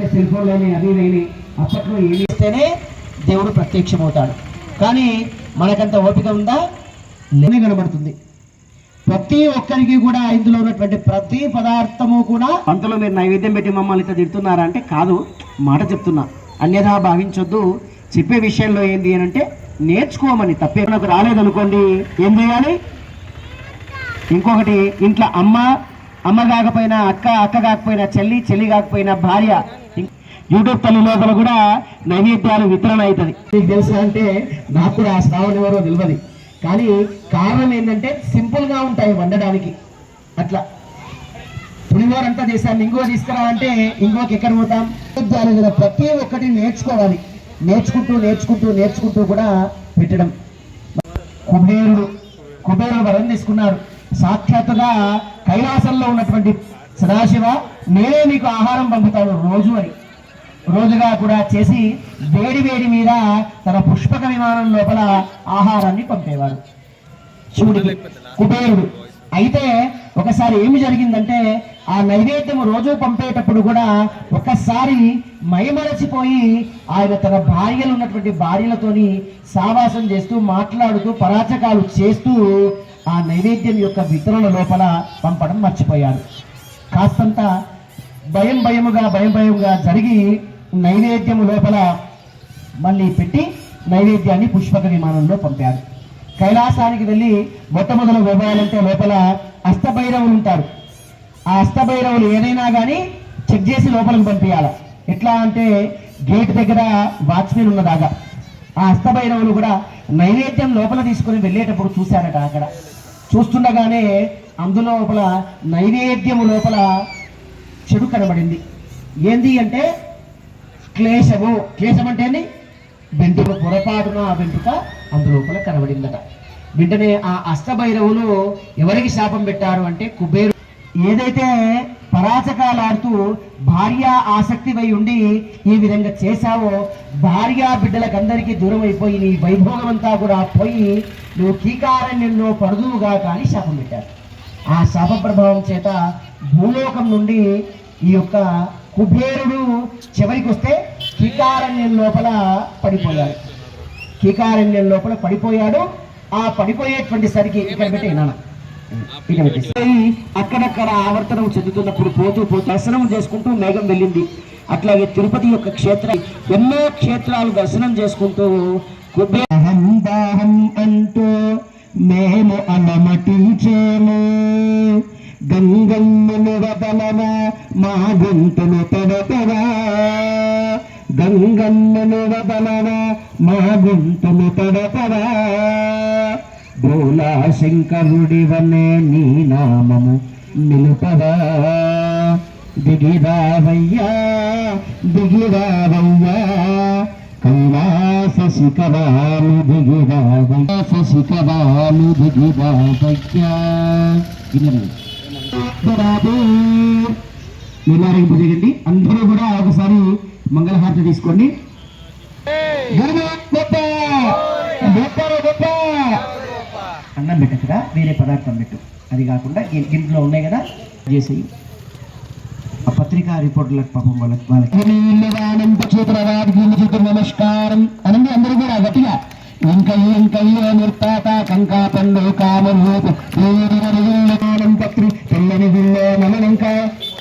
లేని అవి వేని అప్పట్లో ఏమి ఇస్తేనే దేవుడు ప్రత్యక్షమవుతాడు. కానీ మనకంత ఓపిక ఉందా? లేని కనబడుతుంది. ప్రతి ఒక్కరికి కూడా ఇందులో ఉన్నటువంటి ప్రతి పదార్థము కూడా అంతలో మీరు నైవేద్యం పెట్టి మమ్మల్ని ఇట్లా తిడుతున్నారా అంటే కాదు మాట చెప్తున్నా. అన్యథా భావించొద్దు. చెప్పే విషయంలో ఏంది అని అంటే నేర్చుకోమని. తప్పే నాకు రాలేదనుకోండి. ఏం చేయాలి? ఇంకొకటి ఇంట్లో అమ్మ అమ్మ కాకపోయినా అక్క అక్క కాకపోయినా చెల్లి చెల్లి కాకపోయినా భార్య యూట్యూబ్ తల్లి లోపల కూడా నైవేద్యాలు వితరణ అవుతుంది. మీకు తెలుసా అంటే నాకు కూడా ఆ శ్రావణ ఎవరో తెలియదు కానీ కారణం ఏంటంటే సింపుల్గా ఉంటాయి వండడానికి. అట్లా. పులిహోర అంతా చేశాను ఇంకో తీసుకురావంటే ఇంకోకి ఎక్కడ పోతాం? నైవేద్యాలు కదా ప్రతి ఒక్కటి నేర్చుకోవాలి. నేర్చుకుంటూ నేర్చుకుంటూ నేర్చుకుంటూ కూడా పెట్టడం. కుబేరుడు కుబేరుడు వరం తీసుకున్నారు. సాక్షాత్తుగా కైలాసంలో ఉన్నటువంటి సదాశివ నేనే నీకు ఆహారం పంపుతాను రోజు అని. రోజుగా కూడా చేసి వేడి వేడి మీద తన పుష్పక విమానం లోపల ఆహారాన్ని పంపేవాడు. శివుడికి కుబేరుడు. అయితే ఒకసారి ఏమి జరిగిందంటే ఆ నైవేద్యం రోజు పంపేటప్పుడు కూడా ఒక్కసారి మైమరచిపోయి ఆయన తన భార్యలు ఉన్నటువంటి భార్యలతోని సావాసం చేస్తూ మాట్లాడుతూ పరాచకాలు చేస్తూ ఆ నైవేద్యం యొక్క వితరణ లోపల పంపడం మర్చిపోయాడు. కాస్తంత భయం భయముగా భయం భయముగా జరిగి నైవేద్యము లోపల మళ్ళీ పెట్టి నైవేద్యాన్ని పుష్పక విమానంలో పంపాడు. కైలాసానికి వెళ్ళి మొట్టమొదలు ఇవ్వాలంటే లోపల అష్టభైరవులు ఉంటారు. ఆ అష్టభైరవులు ఏదైనా కానీ చెక్ చేసి లోపలికి పంపించాలి ఎట్లా అంటే గేట్ దగ్గర వాచ్మెన్ ఉన్నదాగా ఆ అస్తభైరవులు కూడా నైవేద్యం లోపల తీసుకొని వెళ్ళేటప్పుడు చూశారట అక్కడ. చూస్తుండగానే అందులో లోపల నైవేద్యము లోపల చెడు కనబడింది. ఏంది అంటే క్లేశము. క్లేశం అంటే ఏంది? వెంట్రుక పొరపాటున ఆ వెంట్రుక అందులోపల కనబడిందట. వెంటనే ఆ అష్టభైరవులు ఎవరికి శాపం పెట్టారు అంటే కుబేరు ఏదైతే అరాచకాలాడుతూ భార్య ఆసక్తిపై ఉండి ఈ విధంగా చేశావో భార్య బిడ్డలకందరికీ దూరం అయిపోయి నీ వైభోగం అంతా కూడా పోయి నువ్వు కీకారణ్యంలో పడుదువుగా కానీ శాపం పెట్టారు. ఆ శాప ప్రభావం చేత భూలోకం నుండి ఈ యొక్క కుబేరుడు చివరికి వస్తే కీకారణ్యం లోపల పడిపోయాడు. కీకారణ్యం లోపల పడిపోయాడు. ఆ పడిపోయేటువంటి సరికి ఇక్కడ పెట్టి నాన్న. అక్కడక్కడ ఆవర్తనం చెందుతున్నప్పుడు పోతూ పోతూ దర్శనం చేసుకుంటూ మేఘం వెళ్ళింది. అట్లాగే తిరుపతి యొక్క క్షేత్ర ఎన్నో క్షేత్రాలు దర్శనం చేసుకుంటూ కుబేహం దాహం అంటూ మేము అనమటించేము. గంగమ్మను వదలవా మా గొంతును తడపవా గంగమ్మను వదలవా మా గొంతును తడపవా భోలా శంకరుడివనే నీ నామము నిలుపవా? దిగిరావయ్యా దిగిరావయ్యా కైలాస శిఖరాలు దిగిరావయ్యా. శిఖరాలు దిగిరావయ్యా నీలారింపు చేయండి. అందరూ కూడా ఒకసారి మంగళహారతి తీసుకోండి. గురువు గొప్ప గొప్ప అన్నం పెట్టకురా వేరే పదార్థం పెట్టు. అది కాకుండా ఈ ఇంట్లో ఉన్నాయి కదా చేసేయి. ఆ పత్రికా రిపోర్టులకు పాపం వాళ్ళకి వాళ్ళకి. నమస్కారం. అనండి అందరూ కూడా గట్టిగా. వెంకయ్య వెంకయ్య నిర్తాత కంకా పండు కామరూపు కాలం పత్రి తెల్లని గుళ్ళో నమనంక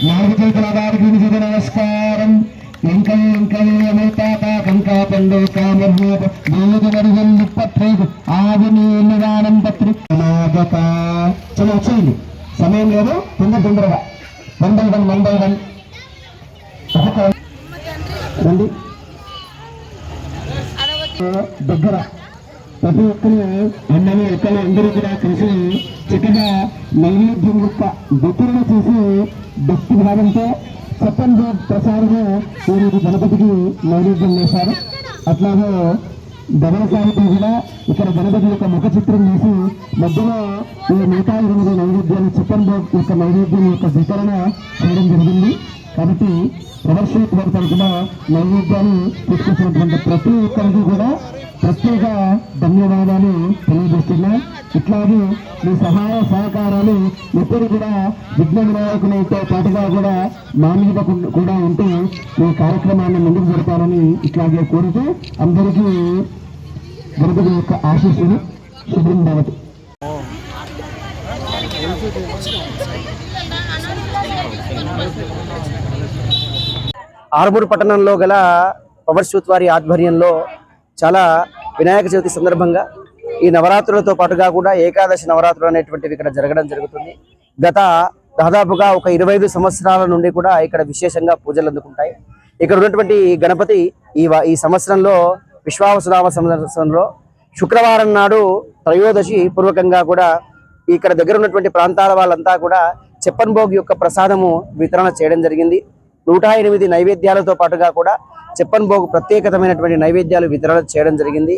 నాలుగు చేతుల వారికి విధిత నమస్కారం. వెంకయ్య వెంకయ్య నిర్తాత కంకా పండు కామరూపు. నీది నడుగులు పత్రికు ఆది నీళ్ళు వానం పత్రి సమాగత చలో వచ్చేయండి సమయం లేదు తొందర తొందరగా. One one one one. రండి. దగ్గర. ప్రతి ఒక్కరు అన్నని ఎక్కడ అందరూ కూడా కలిసి చక్కగా నైవేద్యం యొక్క భక్తులను చూసి భక్తి భావంతో సత్యంతో ప్రసారము ఈరోజు గణపతికి నైవేద్యం వేశారు. అట్లాగే గమన సాహిత్యం కూడా ఇక్కడ గణపతి యొక్క ముఖ చిత్రం వేసి మధ్యలో ఈ నూట ఇరవై నైవేద్యాలు చికెన్ బోర్డ్ యొక్క నైవేద్యం యొక్క వితరణ చేయడం జరిగింది. కాబట్టి ప్రదర్శనకు వారి తరఫున నైవేద్యాన్ని తీసుకొచ్చినటువంటి ప్రతి ఒక్కరికి కూడా ప్రత్యేక ధన్యవాదాలు తెలియజేస్తున్నా. ఇట్లాగే మీ సహాయ సహకారాలు ఎప్పుడు కూడా విఘ్న వినాయకునితో పాటుగా కూడా మాన్యత కూడా ఉంటూ ఈ కార్యక్రమాన్ని ముందుకు జరపాలని ఇట్లాగే కోరుతూ అందరికీ గణపతి యొక్క ఆశీస్సులు. శుభ్రం భవతి. ఆరుమూరు పట్టణంలో గల పవర్ షూట్ వారి ఆధ్వర్యంలో చాలా వినాయక చవితి సందర్భంగా ఈ నవరాత్రులతో పాటుగా కూడా ఏకాదశి నవరాత్రులు అనేటువంటివి ఇక్కడ జరగడం జరుగుతుంది. గత దాదాపుగా ఒక ఇరవై ఐదు సంవత్సరాల నుండి కూడా ఇక్కడ విశేషంగా పూజలు అందుకుంటాయి. ఇక్కడ ఉన్నటువంటి గణపతి ఈ వ- ఈ సంవత్సరంలో విశ్వావసునామ సంవత్సరంలో శుక్రవారం నాడు త్రయోదశి పూర్వకంగా కూడా ఇక్కడ దగ్గర ఉన్నటువంటి ప్రాంతాల వాళ్ళంతా కూడా చెప్పన్ భోగ్ యొక్క ప్రసాదము వితరణ చేయడం జరిగింది. నూట ఎనిమిది నైవేద్యాలతో పాటుగా కూడా చెప్పన్ భోగ్ ప్రత్యేకతమైనటువంటి నైవేద్యాలు వితరణ చేయడం జరిగింది.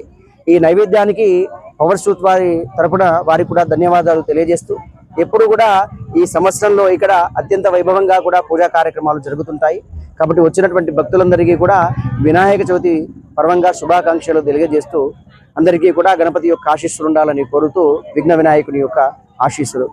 ఈ నైవేద్యానికి పవర్ షూట్ వారి తరపున వారికి కూడా ధన్యవాదాలు తెలియజేస్తూ ఎప్పుడు కూడా ఈ సంవత్సరంలో ఇక్కడ అత్యంత వైభవంగా కూడా పూజా కార్యక్రమాలు జరుగుతుంటాయి. కాబట్టి వచ్చినటువంటి భక్తులందరికీ కూడా వినాయక చవితి పర్వంగా శుభాకాంక్షలు తెలియజేస్తూ అందరికీ కూడా గణపతి యొక్క ఆశీస్సులు ఉండాలని కోరుతూ విఘ్న వినాయకుని యొక్క ఆశీస్సులు.